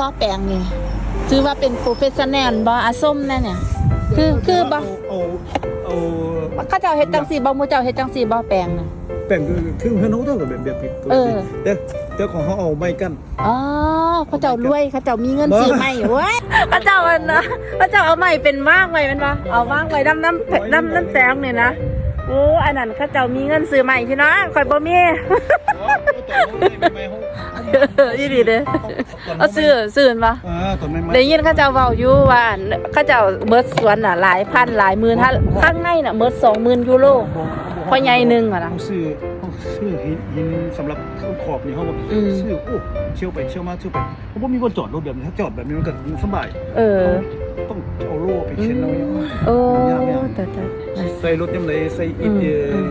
บ่แปลงนี่ถือว่าเป็นโปรเฟสชั่นแนลบ่อาส้มแน่เนี่ย คือคือบ่เอาเอาเอาเขาเจ้าเฮ็ดจังซี่บ่หมู่เจ้าเฮ็ดจังซี่บ่แปลงน่ะแบ่งคือเฮือนเขาเท่ากับแบบแบบปิดตัวเออแต่แต่ของเขาเอาไม้กั้นอ๋อเขาเจ้ารวยเขาเจ้ามีเงินบ่ซื้อไม้เว้ยเขาเจ้าอันนะเขาเจ้าเอาไม้เป็นมากไว้แม่นบ่เอาวางไว้น้ำน้ำน้ำน้ำแตงนี่นะ โอ้อันนั้นเขาเจ้ามีเงินซื้อไม้พี่น้องข่อยบ่มีอีหลีเด้อเอาซื้อซื้อมันบ่อ่าต้นไม้ไม้ได้ยินเขาเจ้าเว้าอยู่ว่าเขาเจ้าเบิดสวนน่ะหลายพันหลายหมื่นถ้าข้างในน่ะเบิด20,000ยูโรพ่อใหญ่หนึ่งอะนะเขาซื้อเขาซื้อหินหินสำหรับเครื่องขอบนี่เขาบอกอืมซื้อโอ้เชี่ยวไปเชี่ยวมาเชี่ยวไปเขาบอกมีคนจอดรถแบบนี้ถ้าจอดแบบนี้มันก็สบาย เออ ต้องเอาโล่ไปเช็ดเอาอย่างโอ้ยากไหมแต่แต่ใส่รถยังไงใส่อิฐอืมเอ่ออม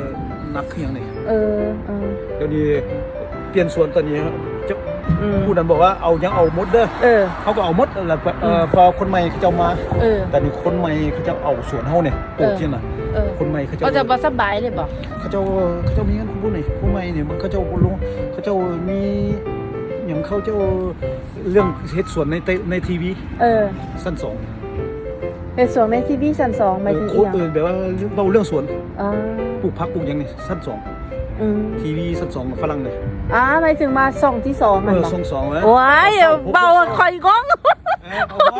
นักขึ้นยังไงเออเออเดี๋ยวนี้เปลี่ยนส่วนตอนนี้จ้าอืมผู้นั้นบอกว่าเอายังเอามดเด้อเออเขาก็เอามดแล้วก็เอ่อมพอคนใหม่เขาจะเอามาแต่นี่คนใหม่เขาจะเอาสวนเฮาเนี่ยปลูกที่น่ะเอคนใหม่เขาจะเขาจะสบายเลยบ่เขาจะเขาจะมีเงินผู้ใหม่ผู้ใหม่เนี่ยมันเขาจะลงเขาจะมีอย่างเขาจะเรื่องเฮ็ดสวนในในทีวีเออสั้นสอง เป็นสวนในทีวีชั้นสองหมายถึงโคอีตหรยังเออแบบว่าเบาเรื่องสวนอ่าปลูกผักปลูกหยังนี่สั้นสองอืมทีวีสั้นสองฝรั่งเลยอ่าหมายถึงมาส่องที่สองเอมันอบ่สองสองแล้วโอ้ยเบาคอยก้อง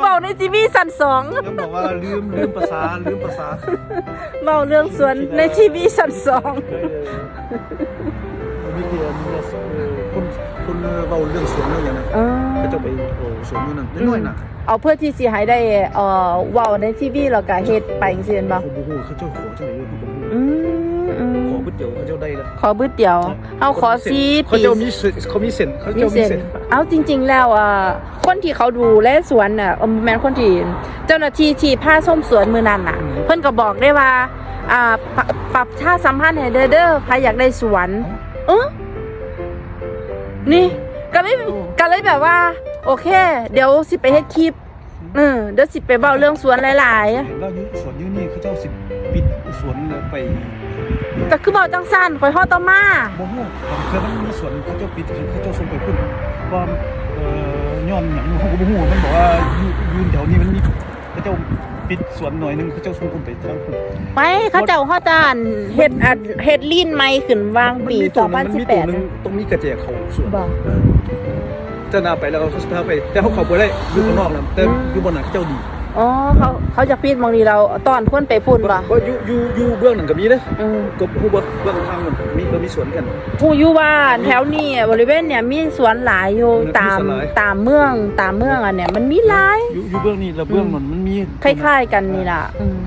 เบาในทีวีชั้นสอง ยังบอกว่าลืมลืมภาษาลืมภาษาเบาเรื่องสวนในทีวีชั้นสองเออ มีเดียมีคนคนเบาเรื่องสวนเรื่องอย่างนั้นอ่าเขาจะไปโอ้สวนนู่นนั่นน้อยๆน่ะเอาเพื่อที่สิให้ได้เอ่อเว้าในทีวีแล้วก็เฮ็ดไปจังซี่แม่นบ่เขาบูฮูเขาเจ้าขอเจ้าไหนเขาบูฮูอืมอืมขอก๋วยเตี๋ยวเขาเจ้าได้แล้วขอบึดเดียวเอาขอซีเขาปีเจ้ามีเส้นเขามีเส้นเขามีเจ้ามีเส้นเส้นเอาจริง ๆ แล้วอะคนที่เขาดูแลสวนน่ะเออแม่นคนที่เจ้าหน้าที่ที่ผ้าส้มสวนมือนั้นน่ะ เพิ่นก็บอกได้ว่าอ่าปรับปรับชาสัมพันธ์ให้เด้อเด้อใครอยากได้สวน เออนี่ก็เลยก็เลยแบบว่า โอเค เดี๋ยวสิไปเฮ็ดคลิปเออเดี๋ยวสิไปเว้าเรื่องสวนหลายๆแล้วอยู่สวนอยู่นี่เขาเจ้าสิปิดสวนไปก็คือบอกจังสันข่อยฮอดต่อมาบ่ฮู้เคยมันมีสวนเขาเจ้าปิดเขาเจ้าส่งไปพุ่นว่าเอ่อย้อนหยังเขาก็บ่ฮู้มันบอกว่าอยู่อยู่แถวนี้มันมีเขาเจ้า ปิดสวนหน่อยนึงเขาเจ้าส่งพุ่นไปทางพุ่นไปเขาเจ้าฮอดตานเฮ็ดอัดเฮ็ดลีนใหม่ขึ้นวางปีมันมีตัวหนึ่งมันมีตัวหนึง2018ต้องมีกระแจเขาสวนบ่เจ้าหน้าไปแล้วเขาสิพาไป แต่เขาเข้าบ่ได้อยู่ข้างนอกนะแต่อยู่บนนั้นเขาเจ้าดี อ๋อเขาเขาจะปิดหมองนี้เราตอนคนไปพุ่นบ่บ่อยู่อยู่อยู่เบื้องนั้นก็มีเด้ออืมก็ฮู้บ่เบื้องทางมันมีก็มีสวนกัน ผู้อยู่ว่าแถวนี้บริเวณเนี่ยมีสวนหลายอยู่มีตามสวนหลาย ตามเมืองตามเมืองอันเนี่ยมันมีหลาย อยู่อยู่เบื้องนี้แล้วเบื้องนั้นมันมีคล้ายๆกันนี่ล่ะอืม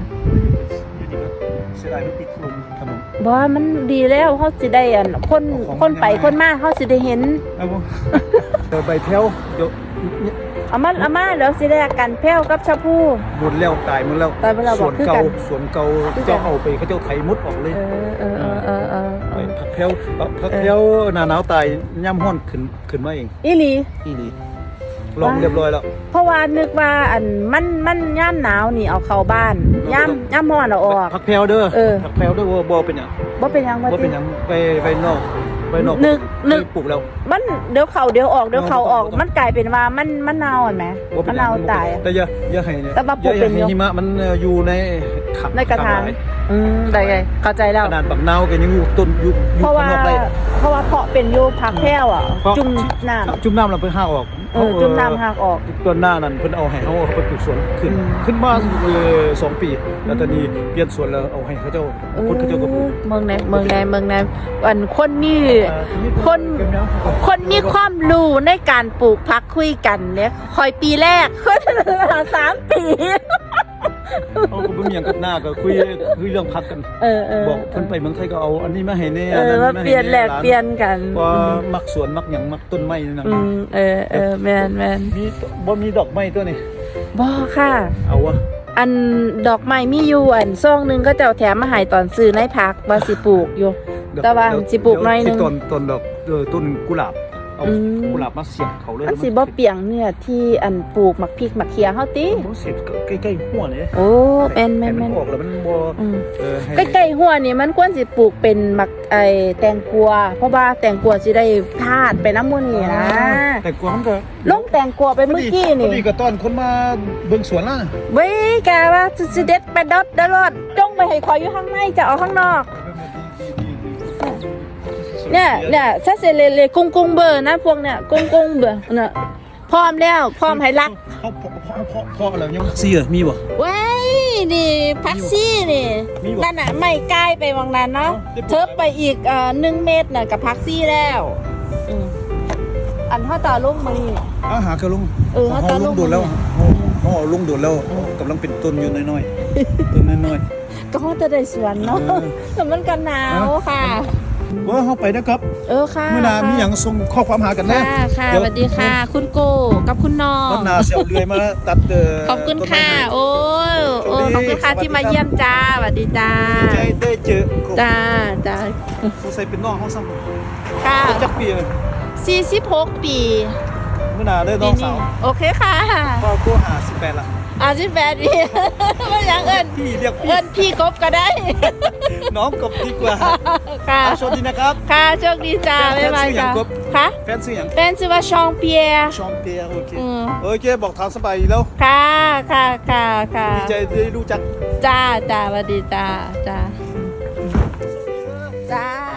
อยู่นี่ครับเสียดายมันติดถนนถนน บ่ว่ามันดีแล้วเฮาสิได้อันคนของคนไปง่ายๆคนมาเฮาสิได้เห็น เอาบ่ เออใบแถวเดี๋ยวเอามาเอามาแล้วสิได้กันแพ้วกับชาพู หมดแล้วตายหมดแล้วตายหมดแล้วสวนคือเก่ากันสวนเก่าคือกันเจ้าเอาไปเขาเจ้าไถมุดออกเลยเออเออเออเออเออเอไปอผักแถวผักแถวหน้าหนาวตายย่ำห้อนขึ้นขึ้นมาเองอีหลี อีหลีลองเรียบร้อยแล้ว เพราะว่านึกว่าอันมันมันย่ามหนาวนี่เอาเข้าบ้านย่ามย่ามร้อนเอาออก ผักแพรวเด้อเออ ผักแพรวเด้อบ่บ่เป็นหยังบ่เป็นหยังบ่บ่ติเป็นหยังไปไปนอก ไปนอกนึกนึกปลูกแล้ว มันเดี๋ยวเข้าเดี๋ยวออกเดี๋ยวเข้าออกบ่ต้องมันกลายเป็นว่ามันมันเน่าอะแหมบ่เป็มันนหยัเน่างตายแต่อย่าอย่าให้เนี่ยแต่ว่าปลูกอย่าเป็นให้อยู่หิมะมันเอ่ออยู่ในขับในกระถางขับไว้ อืมได้ไงเข้าใจแล้ว ขนาดบักนาวก็ยังอยู่ต้นอยู่อยู่เพราะว่าข้างนอกได้เพราะว่าเพาะเป็นอยู่พักแพ้วอะ เพราะจุ่มน้ำจุ่มน้ำแล้วเพิ่นหาออกเออจุ่มน้ำหักออก ต้นหน้านั้นเพิ่นเอาให้เฮาเอาไปปลูกสวนขึ้น อืม ขึ้นมาเอ่อสองปี แล้วตอนนี้เปลี่ยนสวนแล้วเอาให้เขาเจ้าคนเขาเจ้าก็ปลูกเมืองไหนเมืองไหนเมืองไหนอันคนนี่เอ่อคน คนมีความรู้ในการปลูกพักคุยกันเนี่ยคอยปีแรก คนสามปี เอาก็บ่มีหยังกับหน้าก็คุยคุยเรื่องพักกัน เออเออบอกเพิ่นไปเมืองไทยก็เอาอันนี้มาให้แน่เออนั้นว่าให้เปลี่ยนแหลกร้าเปลี่ยนกันว่ามักสวนมักหยังมักต้นไม้นั่นอืน่ะมเออเออแมนแมนมีบ่มีดอกไม้ตัวนี้บอค่ะ เอาวะอันดอกไม้มีอยู่อันซองหนึงก็จะเอาแถมมาให้ตอนซื้อในพักว่าสิปลูกอยู่เดี๋ยวแต่ว่าเดี๋ยสิปลูกหน่อยนึงที่ต้นต้นดอกเออต้นกุหลาบ เอเอาอืม กุหลาบมาเสียบเขาเลยอันสิบ่เปียงเนื้อที่อันปลูกหมักพริกหมักเขียเฮาติมันเสียบใกล้ๆหัวเลยโอ้แม่นแม่นให้แม่นออกแล้วมันบ่อืมเออให้ใกล้ๆหัวนี่มันควรสิปลูกเป็นหมักไอแตงกวาเพราะว่าแตงกวาสิได้ธาตุไปน้ำมูนี่นะแต่กลัวมันก็ลงแตงกวาไปเมื่อกี้นี่ พอดีก็ต้อนคนมาเบิ่งสวนล่ะ เว้ยแกว่าสิสิเด็ดไปดดดรอดจ้องไปให้คอยอยู่ข้างในจะเอาข้างนอก เนี่ยเนี่ยถ้าเซเลเลยกุ้งกุ้งเบอร์นะพวกเนี่ยกุ้งกุ้งเบอร์น่ะพร้อมแล้วพร้อมให้รักเขาพอพอพอพอแล้วยังเสียมีบ่เว้ยนี่พักซี่นี่นั่นน่ะไม่ใกล้ไปวังนั้นเนาะเทิบไปอีกเอ่อหนึ่งเมตรน่ะกับพักซี่แล้วอันท่อต่อลุ่มมานี่อาหากระลุงเออหากระลุงโดดแล้วเขาลุงโดดแล้วกำลังเป็นต้นอยู่น้อยๆต้นน้อยก็จะได้สวนเนาะแต่มันก็หนาวค่ะ ๆว่าเขาไปนะครับเออค่ะเมื่อหนามีหยังส่งข้อความหากันนะค่ะค่ะเดี๋สยววัสดีค่ะ คุณโกกับคุณน้องวันหนาเสียวเดือยมาตัดเอ่อขอบคุณต้นไม้ค่ะให้โอ้ยโอ้ยสขวัอบสดีคุณค่ะสวัสดีที่มาครับเยี่ยมจ้าสวัสดีจ้าใจได้เจอจ้าจ้าสงสัยเป็นน้องเขาซ้ำค่ะจักปีเลย46 ปีเมื่อหนาได้น้ปีองสานี้วโอเคค่ะพ่อกูหาสิบแปดละอาชีพแปดปีไม่อยากเอิ้นพี่เรียกพี่เอิ้นพี่กบก็ได้ น้องกบดีกว่าค่ะอะโชคดีนะครับค่ะโชคดีจ้าแฟบ๊านยบายชื่อหยัค่ะงกบค่ะแฟนซื้ออย่างแฟนชื่อว่าชองเปียร์ชอมเปียร์โอเคอืมโอเคบอกทางสบายอยู่แล้วค่ะค่ะค่ะค่ะดีใจได้รู้จักจ้าจ้าสวัสดีจ้าจ้าจ้า